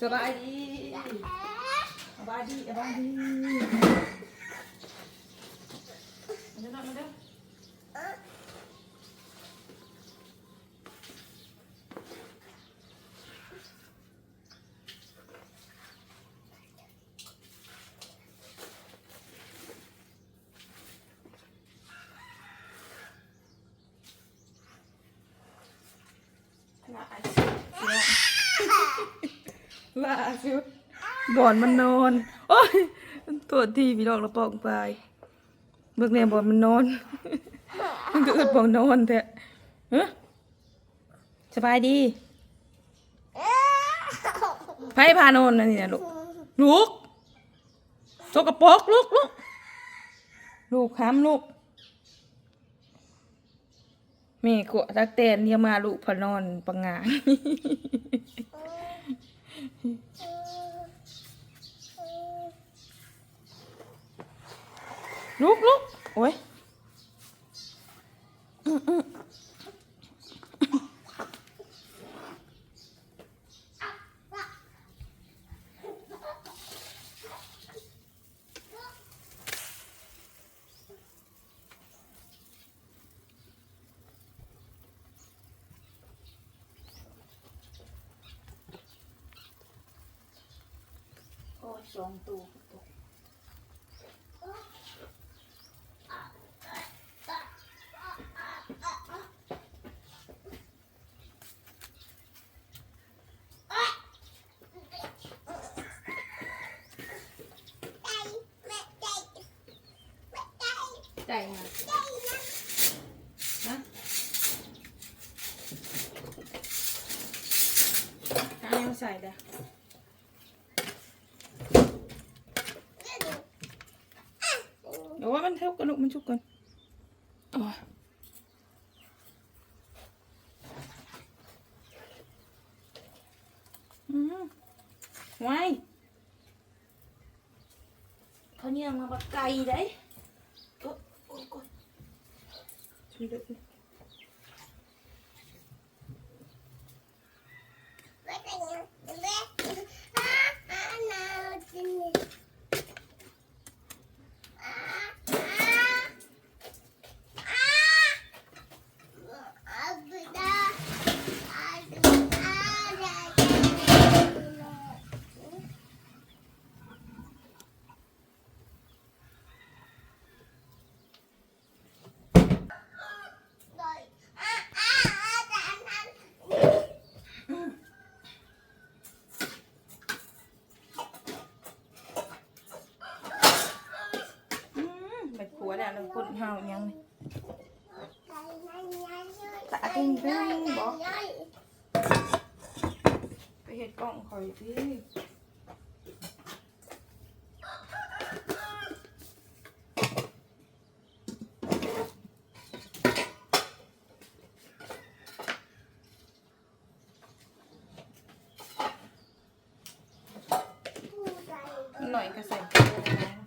สบายดีสบายดีสบายดีมาเด้อมาเด้อ ล่าสุดล่าสุบ่อนมันนอน โอ้ยตัวทีพี่น้องเราปองไปเบิกแน่บ่อนมันนอน มันก็อึดบ่อนนอนแท้ฮะสบายดีไผพานอนนั่นนี่นะลูก ลูกสกปรกลูกลูก ลูกค้ำลูก แม่กวตักเตนเยามาลุพนอนปังงานลุกลุกโอ้ยอืมอืม สองตัวใจมาฮะเอายังใส่เด้อ เดี๋ยวว่ามันเท่ากันลูกมันชุกกันโอ้ยอืมไว้เขาเนี่ยมาบักไก่ได้ โอ้โอ้โอ้ช่วยด้วยอืมไปขัวแล้วแล้วคนเฮายังนี่ตาตึงตึงบอกไป เห็ดกล้องคอยสิหน่อยก็ใส่เกลือนะ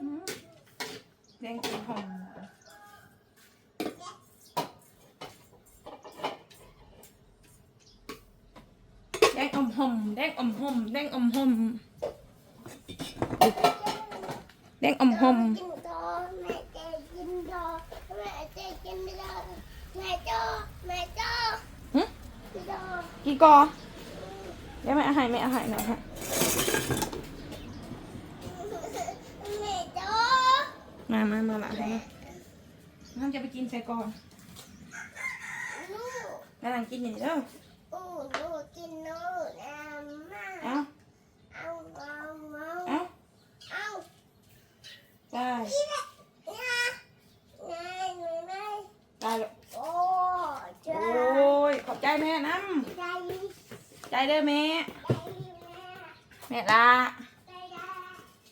อืมแดงกินหอม แดงอมหอมแดงอมหอมแดงอมหอมแดงอมหอมกินดอแม่จะ กินดอแม่จะกินดอแม่จอแม่จอหึดอกี่กอเดี๋ยวแม่เอาให้แม่เอาให้หน่อยฮะแม่จอมามามาละให้น้ำจะไปกินใส่ก่อนลูกแล้วนังกินอย่างนี้เด้ออู้ลูกกินนูน้ำมาเอาเอาเอาเอาเอาเอาได้นี่แหละนะนายหนูนายได้ลูกโอ้โอจ้า้ยขอบใจแม่น้ใจำใจเด้อแม่ใจแม่แม่ละใจได้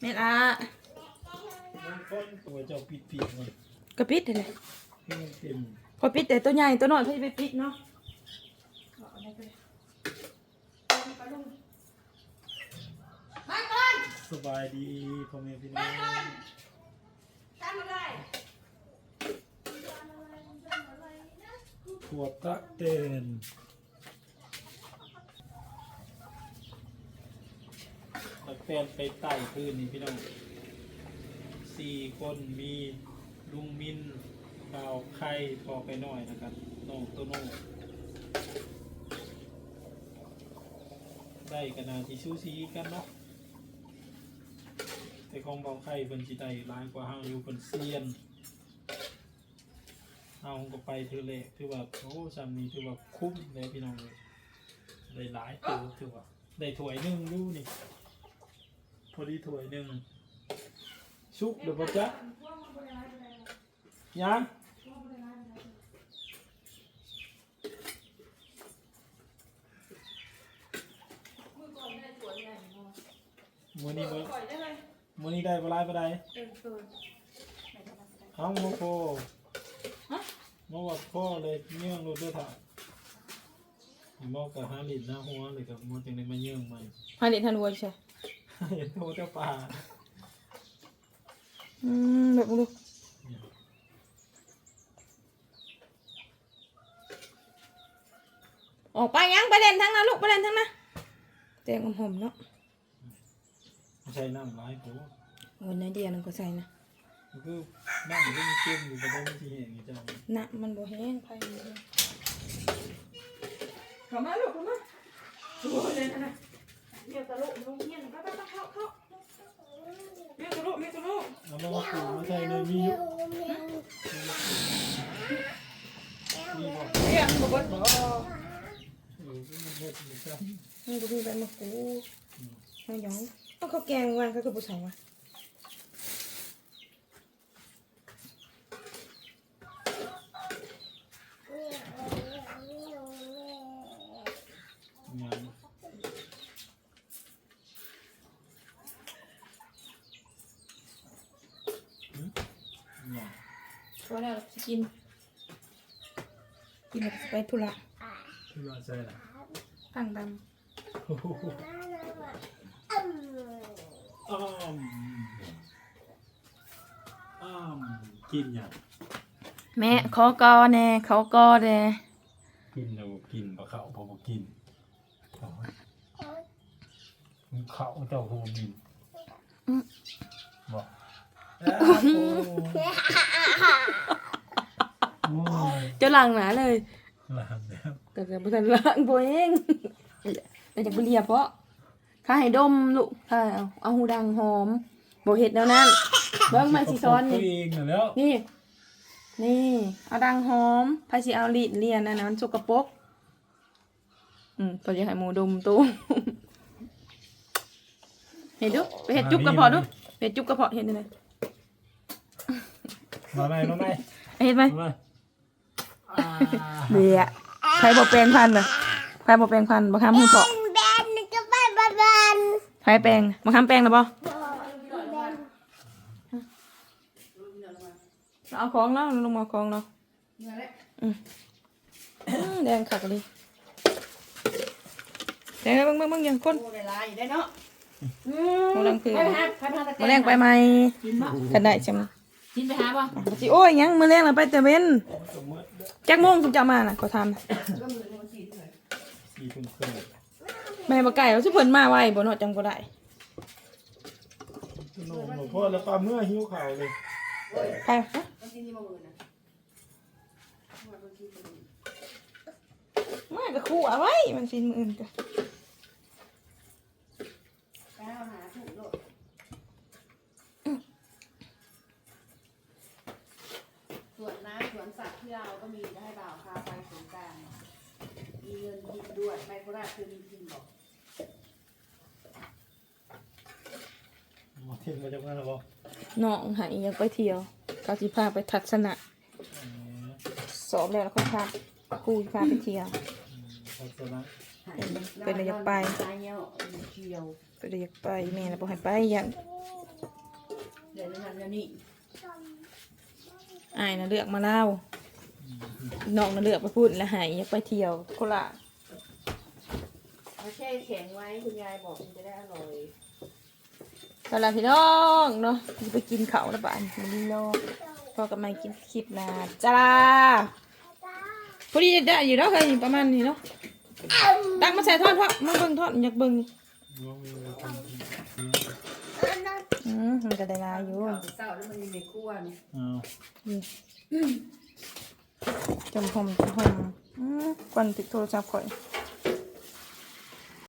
แม่ละแม่ใจคนตัวเจ้าปิดผิดมันกระปิดเลยให้มันเต็ม พอปิดแต่ตัวใหญ่ตัวน้อยเขาจะไปปิดเนาะเอาอันนี้ไปเลยเอาอันนี้ไปลง สบายดีพ่อแม่พี่น้องทำอะไรถั่วตะเต้นตะเต้นไปไต่พื้นนี่พี่น้องสี่คนมีลุงมินบ่าวไข่พอไปหน่อยนะครับน้องโตโน่ได้กันนาที่ชูซีกันเนาะ แต่ของบ่าวไข่เป็นสิได้ร้ายกว่าห้างอยู่เป็นเซียนเอาก็ไปถือเลขถือว่าโอ้สามีถือว่าคุ้มเลยพี่น้องเลยได้หลายตัวถือว่าได้ถ้วยหนึ่งดูนี่พอดีถ้วยหนึ่งชุกเดี๋ยวปะจ๊ะยังมือนี้มือปล่อยได้ไหม มือนี้ได้ปลายปลายเออเออเอาโมโคโมว่าพ่อเลยเยื่องรถด้วยถ่ายโมกับฮาริดหน้าหัวเลยกับโมจังเลยมาเยื่องมันฮาเด็ดทันวัวใช่เห็นโทเจ้าป่าอืมแบบดูออกไปยังไปเล่นทั้งนั้นลูกไปเล่นทั้งนั้นแตงหอมๆเนาะไม่ ใช่น้ำร้ายกูวันนี้เดียวนึงก็ใส่นะมันคือน้ำมันก็มีเกมอยู่ประเด็นที่เห็นไงเจ้าน้ำมันบ่แห้งไผ่มันแห้งเข้ามาลูกเข้ามาโอ้ยเลยนะเมียตะลุลงเงี้ยไปไปไปเข้าเข้าเมียตะลุเมียตะลุเอามามาปูมาใส่เลยมีอยู่มีบ่เรียกบ่เบิดบ่เออมันเฮ็ดอยู่จ้ะมันก็มีใบมะกรูดไม่หยอง เอาข้าแกงวางเขาก็บ่ใส่วะพอแล้วสิกิน กินแล้วก็สิไปธุระที่ว่าใช่ล่ะตั้งดโอ้โหอ้อมอ้อม กินอย่างำแม่ขอกอแน่ขอกอแน่กินแล้วกินปลาเขาพอบ่กินโอ้ยมีเขาเจ้าโฮบินบอกอ้าวโอ้ยเจะล้างหนาเลยลามแล้วก็จะบ่ทันล้างบ่เองแต่จะบ่เลียเพราะถ้าให้ดมลูกถ้าเอาเอาหูดังหอม บ่เฮ็ดแนวนั้นเบิ่งมาสิซ้อนตันี่วเองน่ะแล้วนี่ นี่ เอาดังหอมไผสิเอาลีดเลียนอันนั้นมันสกปรกอืมตัวจะให้หมูดมตู้ เห็นดูไปเห็ดจุ๊บกระเพาะดูไปเห็ดจุ๊บกระเพาะเห็นไหมมาไหมมาไหมเห็นไหมมาไหมอ่าเบียใครบอกแปลงพันธุ์เหรอใครบอกแปลงพันธุ์บอกห้ามมือเปาะ แบนก็ไปบ้านบ้านใครแปลงบอกห้ามแปลงนะบ่เอาของแล้วลงมาเอาของแล้วอืมอืมแดงขักเลยแดงเบิ่งเบิ่งเบิ่งอย่างคนโอ้ได้หลายอยู่ได้เนาะโมดังคือไปหาไปหาตะมาแรงไปไหมกินบ่กันได้ใช่ไหมกินไปหาบ่สิโอ้ยยังมือแรงเราไปแต่เว้นแจ็คโมงคุณจะมาน่ะก็ทำสี่ทุ่มครึ่งแม่บ่ไก่เอาสิเพิ่นมาไว้บ่เนาะจังบ่ได้นมหลวงพ่อแล้วปลาเมื่อหิวข่าวเลย ไปฮะต้องกินนี่มามื้อน่ะมาก็คู่เอาไว้มันสิมื้ออื่นก็ไปเอาหาถูกโลดสวนน้ำสวนสัตว์ที่เราก็มีได้ให้บ่าวพาไปสงกรารมีเงินกินด้วยไมโครราชคือมีกินบอกหมอเทียนมาจากนั้นหรอบอก น้องหาอีหยังไปเที่ยวเขาสิพาไปทัศนะสอบแล้วแล้วเขาพาครูพาไปเที่ยวทัศนะเป็นระยะไปตายเงี้ยเที่ยวไรียกไปแม่น่ะบ่ให้ไปยันเดี๋ยวนั้นเดี๋ยวนี้อ้ายน่ะเลือกมาเล่าน้องน่ะเลือกไปพูดแล้วหาอีหยังไปเที่ยวโคราชเอาแช่แข็งไว้คุณยายบอกมันจะได้อร่อย ก็แล้วพี่น้องเนาะสิไปกินข้าวแล้วบ้านมื้อนี้เนาะพอกับมากินคลิปหน้าจ้าพอดีได้อยู่แล้วเคยประมาณนี้เนาะตักมาใส่ทอดพ่อมาเบิ่งทอดอยากเบิ่งนี่ว่ามีอะไรทำอืมมันก็ได้หลายอยู่ข้าวเศร้าแล้วมันมีในครัวนี่อ้าวจมหอมจมหอมอืมกวนติดโทรศัพท์ข่อย